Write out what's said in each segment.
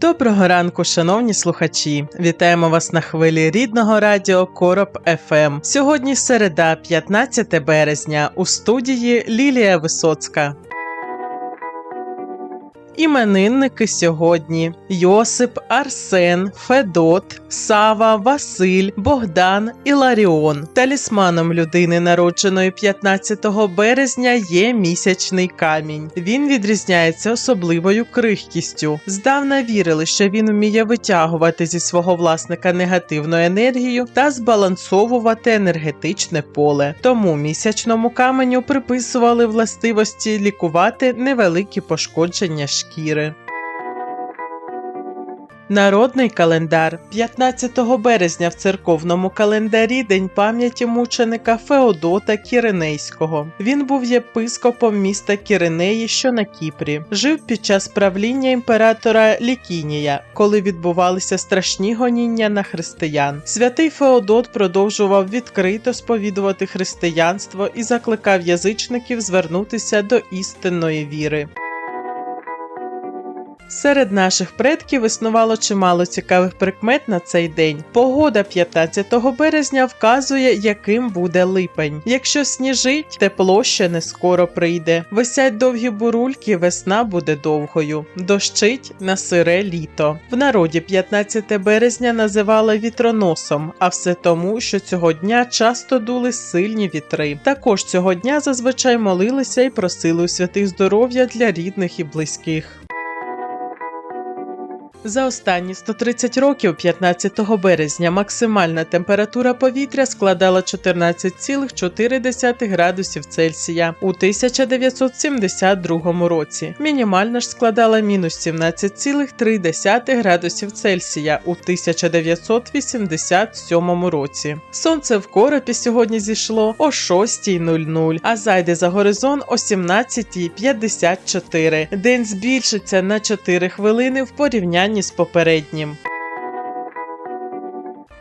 Доброго ранку, шановні слухачі! Вітаємо вас на хвилі рідного радіо Короб ФМ. Сьогодні середа, 15 березня, у студії Лілія Висоцька. Іменинники сьогодні: Йосип, Арсен, Федот, Сава, Василь, Богдан і Ларіон. Талісманом людини, народженої 15 березня, є місячний камінь. Він відрізняється особливою крихкістю. Здавна вірили, що він вміє витягувати зі свого власника негативну енергію та збалансовувати енергетичне поле. Тому місячному каменю приписували властивості лікувати невеликі пошкодження шкіри. Народний календар 15 березня в церковному календарі День пам'яті мученика Феодота Кіренейського. Він був єпископом міста Кіренеї, що на Кіпрі. Жив під час правління імператора Лікінія, коли відбувалися страшні гоніння на християн. Святий Феодот продовжував відкрито сповідувати християнство і закликав язичників звернутися до істинної віри. Серед наших предків існувало чимало цікавих прикмет на цей день. Погода 15 березня вказує, яким буде липень. Якщо сніжить, тепло ще не скоро прийде. Висять довгі бурульки, весна буде довгою. Дощить на сире літо. В народі 15 березня називали вітроносом, а все тому, що цього дня часто дули сильні вітри. Також цього дня зазвичай молилися і просили у святих здоров'я для рідних і близьких. За останні 130 років, 15 березня, максимальна температура повітря складала 14,4 градусів Цельсія у 1972 році. Мінімальна ж складала мінус 17,3 градусів Цельсія у 1987 році. Сонце в коропі сьогодні зійшло о 6.00, а зайде за горизонт о 17.54. День збільшиться на 4 хвилини в порівнянні з попереднім.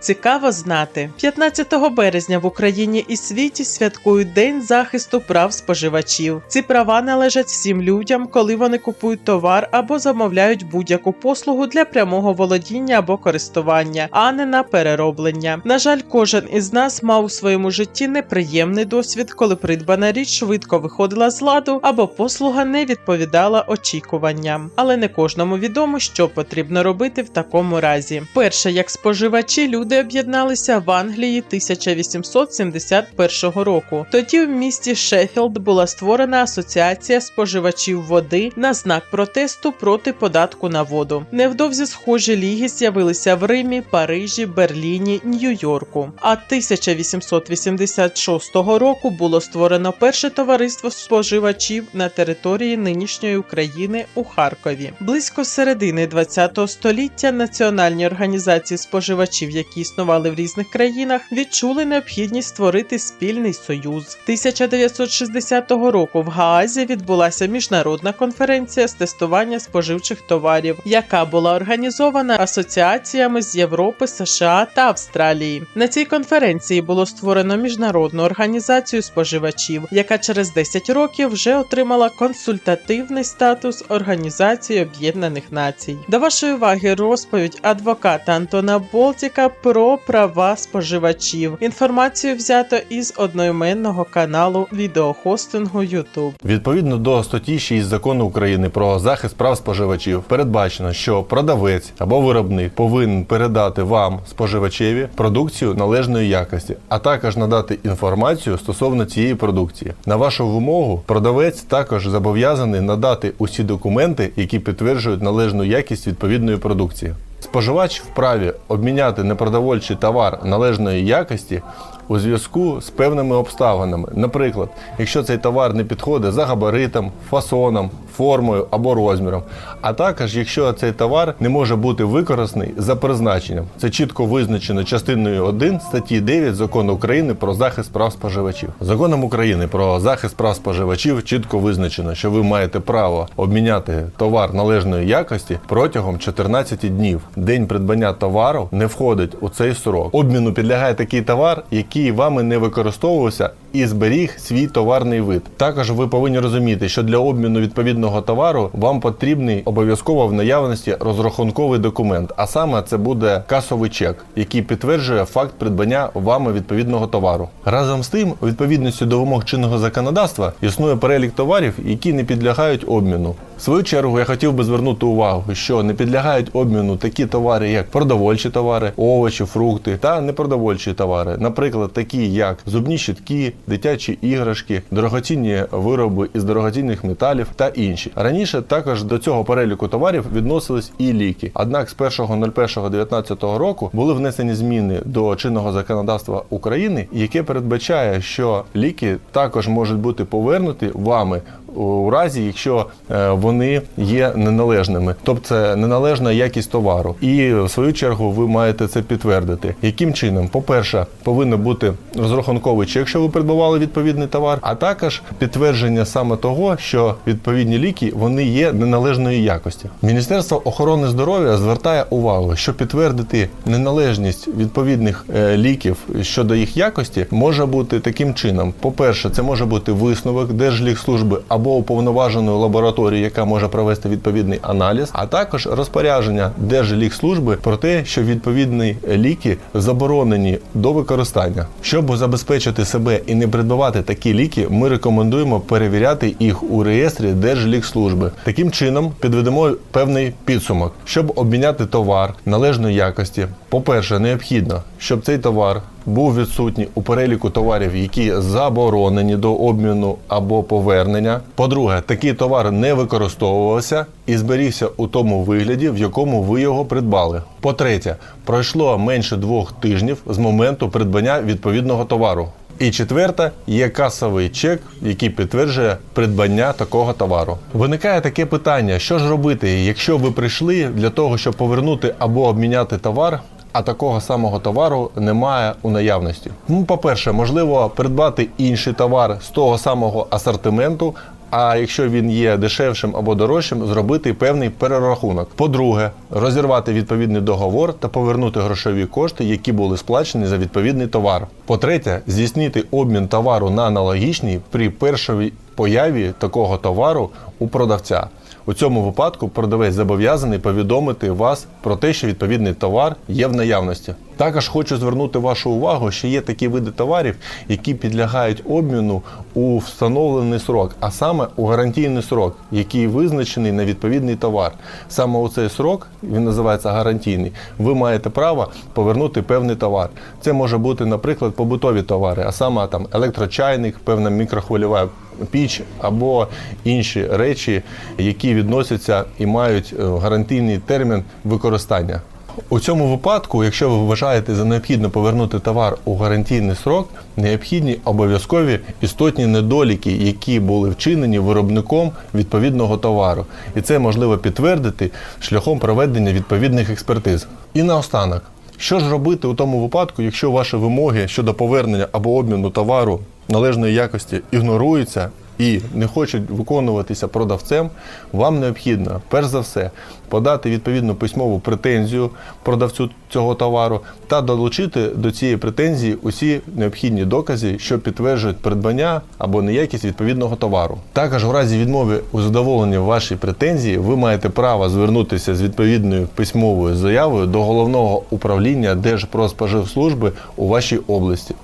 Цікаво знати, 15 березня в Україні і світі святкують День захисту прав споживачів. Ці права належать всім людям, коли вони купують товар або замовляють будь-яку послугу для прямого володіння або користування, а не на перероблення. На жаль, кожен із нас мав у своєму житті неприємний досвід, коли придбана річ швидко виходила з ладу або послуга не відповідала очікуванням. Але не кожному відомо, що потрібно робити в такому разі. Перше, як споживачі, люди об'єдналися в Англії 1871 року. Тоді в місті Шеффілд була створена асоціація споживачів води на знак протесту проти податку на воду. Невдовзі схожі ліги з'явилися в Римі, Парижі, Берліні, Нью-Йорку. А 1886 року було створено перше товариство споживачів на території нинішньої України у Харкові. Близько середини ХХ століття національні організації споживачів, які існували в різних країнах, відчули необхідність створити спільний союз. 1960 року в Гаазі відбулася міжнародна конференція з тестування споживчих товарів, яка була організована асоціаціями з Європи, США та Австралії. На цій конференції було створено міжнародну організацію споживачів, яка через 10 років вже отримала консультативний статус Організації Об'єднаних Націй. До вашої уваги розповідь адвоката Антона Болтіка про права споживачів. Інформацію взято із одноіменного каналу відеохостингу YouTube. Відповідно до статті 6 закону України про захист прав споживачів передбачено, що продавець або виробник повинен передати вам, споживачеві, продукцію належної якості, а також надати інформацію стосовно цієї продукції. На вашу вимогу продавець також зобов'язаний надати усі документи, які підтверджують належну якість відповідної продукції. Споживач вправі обміняти непродовольчий товар належної якості у зв'язку з певними обставинами. Наприклад, якщо цей товар не підходить за габаритом, фасоном, формою або розміром. А також, якщо цей товар не може бути використаний за призначенням. Це чітко визначено частиною 1 статті 9 закону України про захист прав споживачів. Законом України про захист прав споживачів чітко визначено, що ви маєте право обміняти товар належної якості протягом 14 днів. День придбання товару не входить у цей срок. Обміну підлягає такий товар, який вами не використовувався і зберіг свій товарний вид. Також ви повинні розуміти, що для обміну відповідного товару вам потрібний обов'язково в наявності розрахунковий документ, а саме це буде касовий чек, який підтверджує факт придбання вами відповідного товару. Разом з тим, у відповідності до вимог чинного законодавства існує перелік товарів, які не підлягають обміну. В свою чергу я хотів би звернути увагу, що не підлягають обміну такі товари, як продовольчі товари, овочі, фрукти та непродовольчі товари, наприклад, такі як зубні щітки, дитячі іграшки, дорогоцінні вироби із дорогоцінних металів та інші. Раніше також до цього переліку товарів відносились і ліки. Однак з 1.01.2019 року були внесені зміни до чинного законодавства України, яке передбачає, що ліки також можуть бути повернуті вами у разі, якщо е, вони є неналежними, тобто це неналежна якість товару. І в свою чергу ви маєте це підтвердити. Яким чином? По-перше, повинен бути розрахунковий чек, що ви придбавали відповідний товар, а також підтвердження саме того, що відповідні ліки вони є неналежної якості. Міністерство охорони здоров'я звертає увагу, що підтвердити неналежність відповідних е, ліків щодо їх якості може бути таким чином: по-перше, це може бути висновок Держлікслужби або уповноваженої лабораторії, яка може провести відповідний аналіз, а також розпорядження Держлікслужби про те, що відповідні ліки заборонені до використання. Щоб забезпечити себе і не придбавати такі ліки, ми рекомендуємо перевіряти їх у реєстрі Держлікслужби. Таким чином підведемо певний підсумок, щоб обміняти товар належної якості. По-перше, необхідно, щоб цей товар був відсутній у переліку товарів, які заборонені до обміну або повернення. По-друге, такий товар не використовувався і зберігся у тому вигляді, в якому ви його придбали. По-третє, пройшло менше двох тижнів з моменту придбання відповідного товару. І четверте, є касовий чек, який підтверджує придбання такого товару. Виникає таке питання: що ж робити, якщо ви прийшли для того, щоб повернути або обміняти товар, а такого самого товару немає у наявності. Ну, по-перше, можливо придбати інший товар з того самого асортименту. А якщо він є дешевшим або дорожчим, зробити певний перерахунок. По-друге, розірвати відповідний договор та повернути грошові кошти, які були сплачені за відповідний товар. По-третє, здійснити обмін товару на аналогічний при першій появі такого товару у продавця. У цьому випадку продавець зобов'язаний повідомити вас про те, що відповідний товар є в наявності. Також хочу звернути вашу увагу, що є такі види товарів, які підлягають обміну у встановлений срок, а саме у гарантійний срок, який визначений на відповідний товар. Саме у цей срок, він називається гарантійний, ви маєте право повернути певний товар. Це може бути, наприклад, побутові товари, а саме там електрочайник, певна мікрохвильова піч або інші речі, які відносяться і мають е, гарантійний термін використання. У цьому випадку, якщо ви вважаєте за необхідно повернути товар у гарантійний срок, необхідні обов'язкові істотні недоліки, які були вчинені виробником відповідного товару. І це можливо підтвердити шляхом проведення відповідних експертиз. І наостанок, що ж робити у тому випадку, якщо ваші вимоги щодо повернення або обміну товару належної якості ігноруються і не хочуть виконуватися продавцем, вам необхідно, перш за все, подати відповідну письмову претензію продавцю цього товару та долучити до цієї претензії усі необхідні докази, що підтверджують придбання або неякість відповідного товару. Також у разі відмови у задоволенні вашої претензії ви маєте право звернутися з відповідною письмовою заявою до головного управління Держпродспоживслужби у вашій області.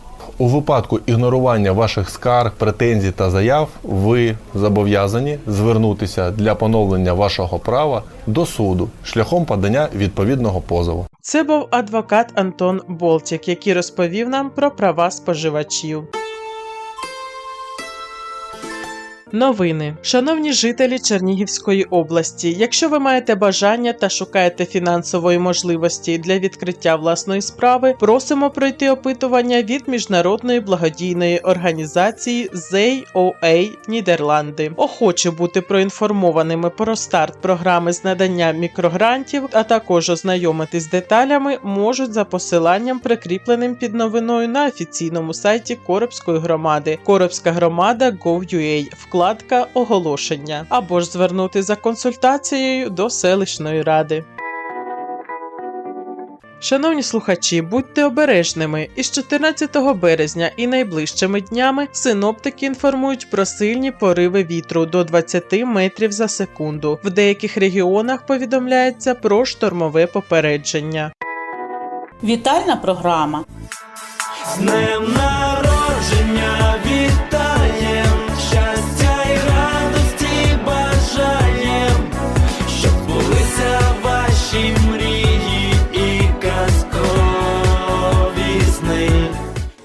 У випадку ігнорування ваших скарг, претензій та заяв ви зобов'язані звернутися для поновлення вашого права до суду шляхом подання відповідного позову. Це був адвокат Антон Болтік, який розповів нам про права споживачів. Новини, шановні жителі Чернігівської області. Якщо ви маєте бажання та шукаєте фінансової можливості для відкриття власної справи, просимо пройти опитування від міжнародної благодійної організації ZOA Нідерланди. Охочі бути проінформованими про старт програми з надання мікрогрантів, а також ознайомитись з деталями, можуть за посиланням, прикріпленим під новиною на офіційному сайті Коробської громади. Коробська громада Gov.ua, вкладка оголошення, або ж звернути за консультацією до селищної ради. Шановні слухачі, будьте обережними. Із 14 березня і найближчими днями синоптики інформують про сильні пориви вітру до 20 метрів за секунду. В деяких регіонах повідомляється про штормове попередження. Вітальна програма. З днем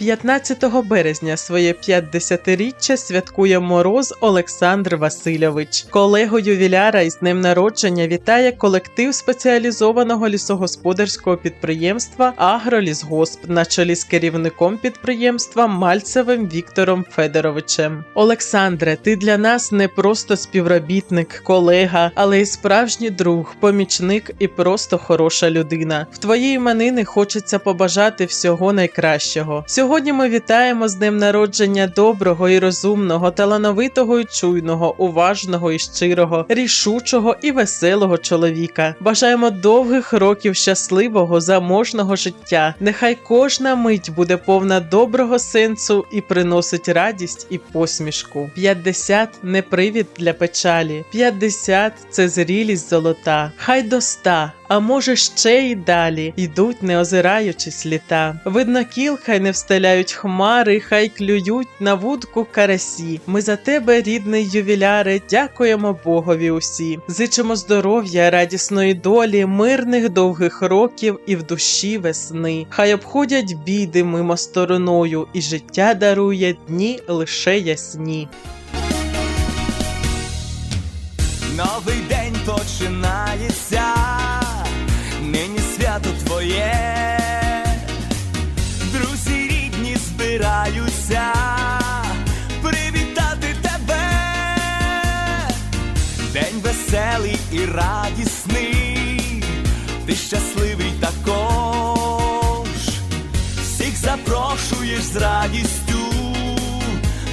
15 березня своє 50-річчя святкує Мороз Олександр Васильович. Колегу ювіляра із днем народження вітає колектив спеціалізованого лісогосподарського підприємства Агролісгосп на чолі з керівником підприємства Мальцевим Віктором Федоровичем. Олександре, ти для нас не просто співробітник, колега, але й справжній друг, помічник і просто хороша людина. В твої іменини хочеться побажати всього найкращого. Сьогодні ми вітаємо з днем народження доброго і розумного, талановитого і чуйного, уважного і щирого, рішучого і веселого чоловіка. Бажаємо довгих років щасливого, заможного життя. Нехай кожна мить буде повна доброго сенсу і приносить радість і посмішку. 50 – не привід для печалі. 50 – це зрілість золота. Хай до 100, а може ще й далі йдуть, не озираючись літа. Видно, кіл хай не встеляють хмари, хай клюють на вудку карасі. Ми за тебе, рідний ювіляре, дякуємо Богові усі. Зичимо здоров'я, радісної долі, мирних довгих років і в душі весни. Хай обходять біди мимо стороною, і життя дарує дні лише ясні. Новий день починається, радісний, ти щасливий також, всіх запрошуєш з радістю,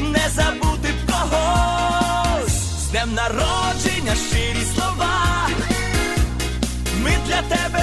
не забути б когось, з днем народження щирі слова, ми для тебе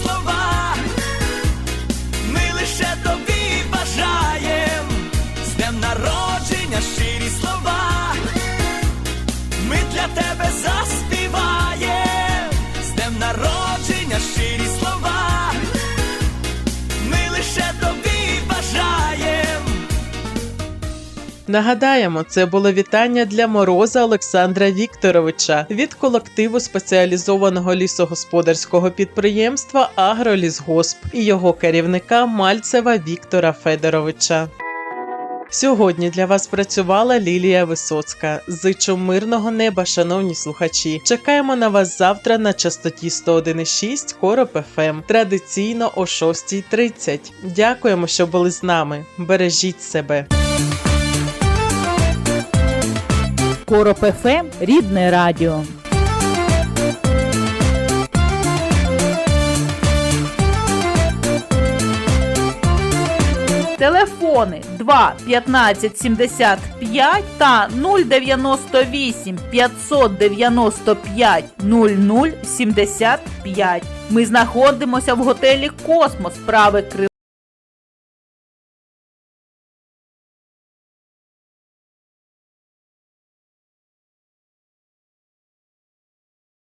тебе заспіваєм, з днем народження щирі слова, ми лише тобі бажаєм. Нагадаємо, це було вітання для Мороза Олександра Вікторовича від колективу спеціалізованого лісогосподарського підприємства Агролісгосп і його керівника Мальцева Віктора Федоровича. Сьогодні для вас працювала Лілія Висоцька. Зичу мирного неба, шановні слухачі. Чекаємо на вас завтра на частоті 101,6 Короб ФМ. Традиційно о 6.30. Дякуємо, що були з нами. Бережіть себе. Короб ФМ – рідне радіо. Телефон телефони 2 15 75 та 098 595 00 75. Ми знаходимося в готелі Космос, Прави крило.